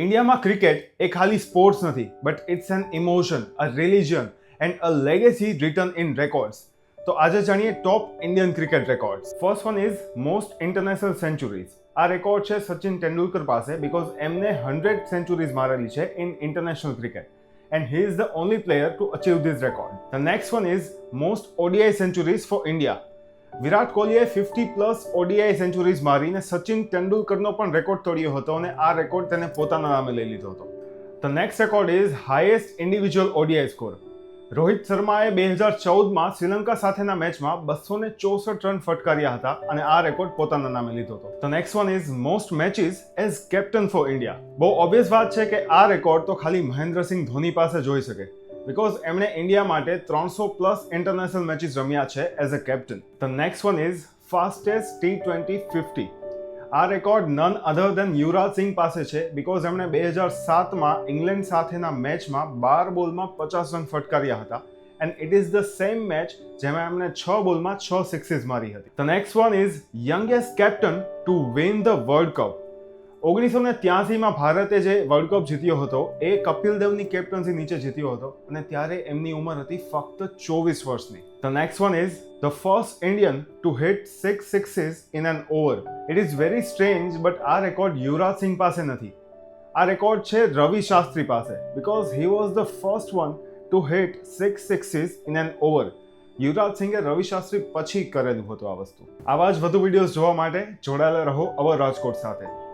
ઇન્ડિયામાં ક્રિકેટ એ ખાલી સ્પોર્ટ્સ નથી but it's an emotion a religion and a legacy return in records તો આજે જાણીએ top Indian cricket records first one is most international centuries આ record છે સચિન તેંડુલકર પાસે બિકોઝ એમને હંડ્રેડ સેન્ચુરીઝ મારેલી છે in international cricket and he is the only player to achieve this record the next one is most ODI centuries for India Virat કોહલીએ fifty plus ODI sanctuaries મારીને સચિન તેંડુલકરનો પણ record તોડ્યો હતો અને આ record તેને પોતાના નામે લઈ લીધો હતો. The next record is highest individual ODI score Rohit શર્માએ બે હજાર ચૌદમાં શ્રીલંકા સાથેના મેચમાં બસો ને ચોસઠ રન ફટકાર્યા હતા અને આ રેકોર્ડ પોતાના નામે લીધો હતો. The next one is most matches as captain for India બહુ ઓબ્વિયસ વાત છે કે આ રેકોર્ડ તો ખાલી મહેન્દ્રસિંહ ધોની પાસે જોઈ શકે. બીકોઝ એમણે ઇન્ડિયા માટે ત્રણસો પ્લસ ઇન્ટરનેશનલ મેચિસ રમ્યા છે as a captain the next one is fastest T twenty fifty આ record none other than Yuvraj Singh પાસે છે બિકોઝ એમણે બે હજાર સાતમાં ઇંગ્લેન્ડ સાથેના મેચમાં બાર બોલમાં પચાસ રન ફટકાર્યા હતા. And it is the same match જેમાં એમણે છ બોલમાં છ સિક્સીસ મારી હતી. The next one is youngest captain to win the world cup ઓગણીસો ને ત્યાસીમાં ભારતે જે વર્લ્ડ કપ જીત્યો હતો, એ કપિલ દેવની કેપ્ટન્સી નીચે જીત્યો હતો અને ત્યારે એમની ઉંમર હતી ફક્ત ચોવીસ વર્ષની. The next one is the first Indian to hit six sixes in an over it is very strange but આ રેકોર્ડ યુવરાજ સિંહ પાસે નથી. આ રેકોર્ડ છે રવિ શાસ્ત્રી પાસે because he was the first one to hit six sixes in an over Yuvraj સિંહે રવિ શાસ્ત્રી પછી કરેલું હતું આ વસ્તુ. આવા જ વધુ વિડીયોઝ જોવા માટે જોડાયેલા રહો અવર રાજકોટ સાથે.